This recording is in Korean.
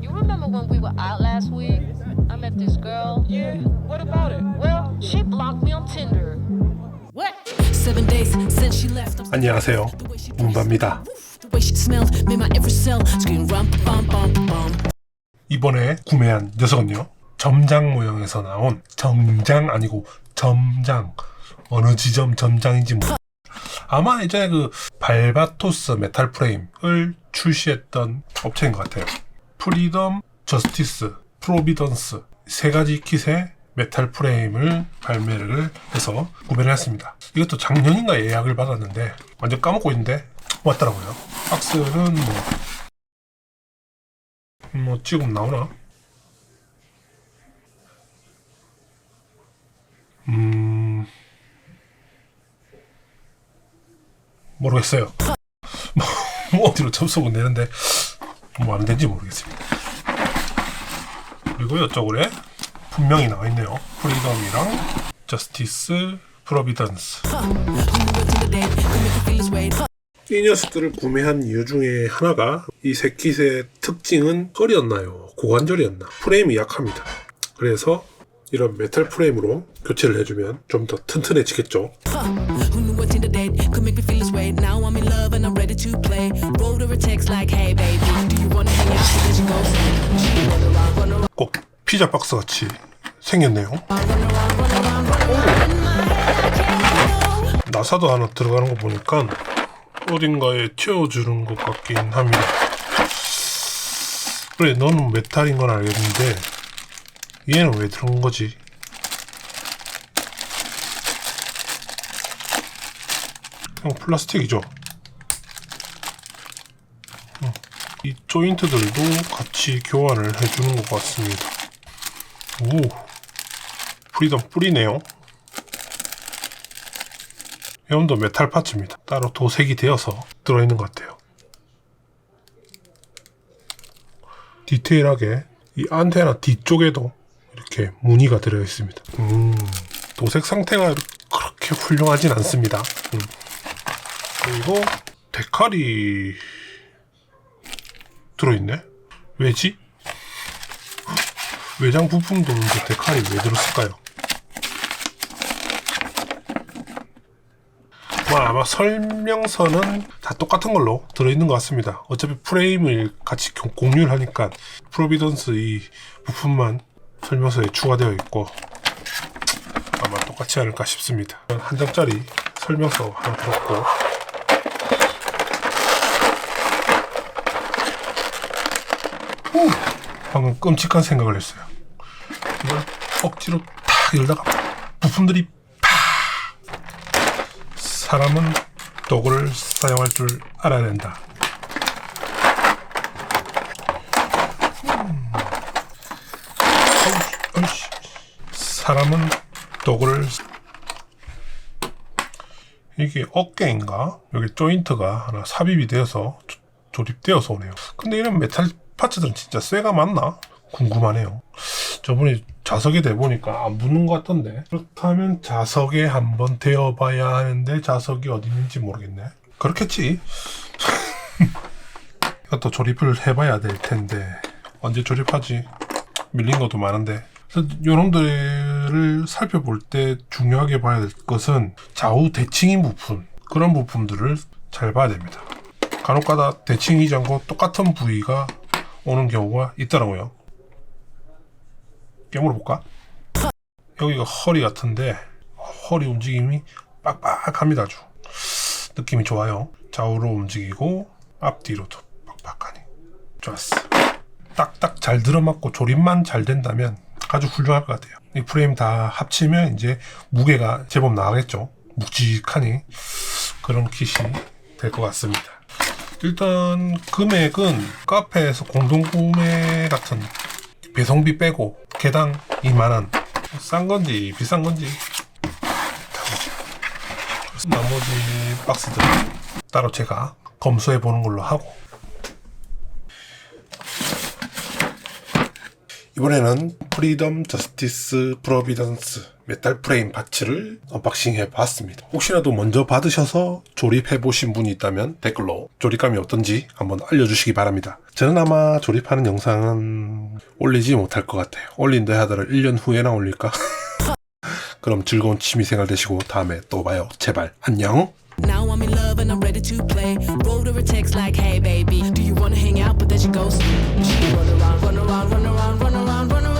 You remember when we were out last week? I met this girl. Yeah, what about it? Well, she blocked me on Tinder. What? Seven days since she left. 안녕하세요. 문바입니다. the way she smelled made my every cell scream rum bum bum bum. 이번에 구매한 녀석은요. 점장 모형에서 나온 정장 아니고 점장. 어느 지점 점장인지 모르 아마 이제 그 발바토스 메탈 프레임을 출시했던 업체인 것 같아요. 프리덤, 저스티스, 프로비던스 세 가지 킷의 메탈 프레임을 발매를 해서 구매를 했습니다. 이것도 작년인가 예약을 받았는데 완전 까먹고 있는데 왔더라고요. 박스는 뭐, 뭐 지금 나오나? 음 모르겠어요. 뭐, 뭐 어디로 접속은 되는데 뭐안 된지 모르겠습니다. 그리고 이쪽으로 분명히 나와 있네요. 프리덤이랑 저스티스, 프로비던스. 이 녀석들을 구매한 이유 중에 하나가 이 새킷의 특징은 허리였나요? 고관절이었나? 프레임이 약합니다. 그래서 이런 메탈 프레임으로 교체를 해주면 좀 더 튼튼해지겠죠. 꼭 피자 박스 같이 생겼네요. 나사도 하나 들어가는 거 보니까 어딘가에 채워주는 것 같긴 합니다. 그래, 너는 메탈인 건 알겠는데 얘는 왜 들어간 거지? 그냥 플라스틱이죠. 음, 이 조인트들도 같이 교환을 해주는 것 같습니다. 오, 프리덤 뿌리네요. 이놈도 메탈 파츠입니다. 따로 도색이 되어서 들어있는 것 같아요. 디테일하게 이 안테나 뒤쪽에도 이렇게 무늬가 들어 있습니다. 음, 도색 상태가 그렇게 훌륭하진 않습니다. 음. 그리고 데칼이 들어있네? 왜지? 외장 부품도 없는데 데칼이 왜 들었을까요? 뭐 아마 설명서는 다 똑같은 걸로 들어있는 것 같습니다. 어차피 프레임을 같이 교- 공유를 하니까 프로비던스 이 부품만 설명서에 추가되어 있고 아마 똑같지 않을까 싶습니다. 한 장짜리 설명서 하나 들었고 후, 방금 끔찍한 생각을 했어요. 이걸 억지로 탁 열다가 부품들이 사람은 도구를 사용할 줄 알아야 된다. 음. 어이씨, 어이씨. 사람은 도구를 이게 어깨인가? 여기 조인트가 하나 삽입이 되어서 조- 조립되어서 오네요. 근데 이런 메탈 파츠들은 진짜 쇠가 맞나? 궁금하네요. 저번에 자석에 대보니까 안 붙는 것 같던데 그렇다면 자석에 한번 대어봐야 하는데 자석이 어디 있는지 모르겠네 그렇겠지 이것도 조립을 해봐야 될 텐데 언제 조립하지 밀린 것도 많은데 그래서 요놈들을 살펴볼 때 중요하게 봐야 될 것은 좌우 대칭인 부품 그런 부품들을 잘 봐야 됩니다. 간혹가다 대칭이지 않고 똑같은 부위가 오는 경우가 있더라고요. 깨물어 볼까? 여기가 허리 같은데 허리 움직임이 빡빡합니다 아주. 느낌이 좋아요. 좌우로 움직이고 앞뒤로도 빡빡하니. 좋았어. 딱딱 잘 들어맞고 조립만 잘 된다면 아주 훌륭할 것 같아요. 이 프레임 다 합치면 이제 무게가 제법 나가겠죠. 묵직하니 그런 kit이 될 것 같습니다. 일단 금액은 카페에서 공동구매 같은 배송비 빼고 개당 2만원 싼 건지 비싼 건지 나머지 박스들은 따로 제가 검수해 보는 걸로 하고 이번에는 프리덤 저스티스 프로비던스 메탈 프레임 파츠를 언박싱 해봤습니다. 혹시라도 먼저 받으셔서 조립해보신 분이 있다면 댓글로 조립감이 어떤지 한번 알려주시기 바랍니다. 저는 아마 조립하는 영상은 올리지 못할 것 같아요. 올린다 하더라도 1년 후에나 올릴까? 그럼 즐거운 취미생활 되시고 다음에 또 봐요. 제발 안녕. when I'm ready to play. Wrote her a text like, hey baby, do you wanna hang out? But then she goes, she run around, run around, run around, run around, run around.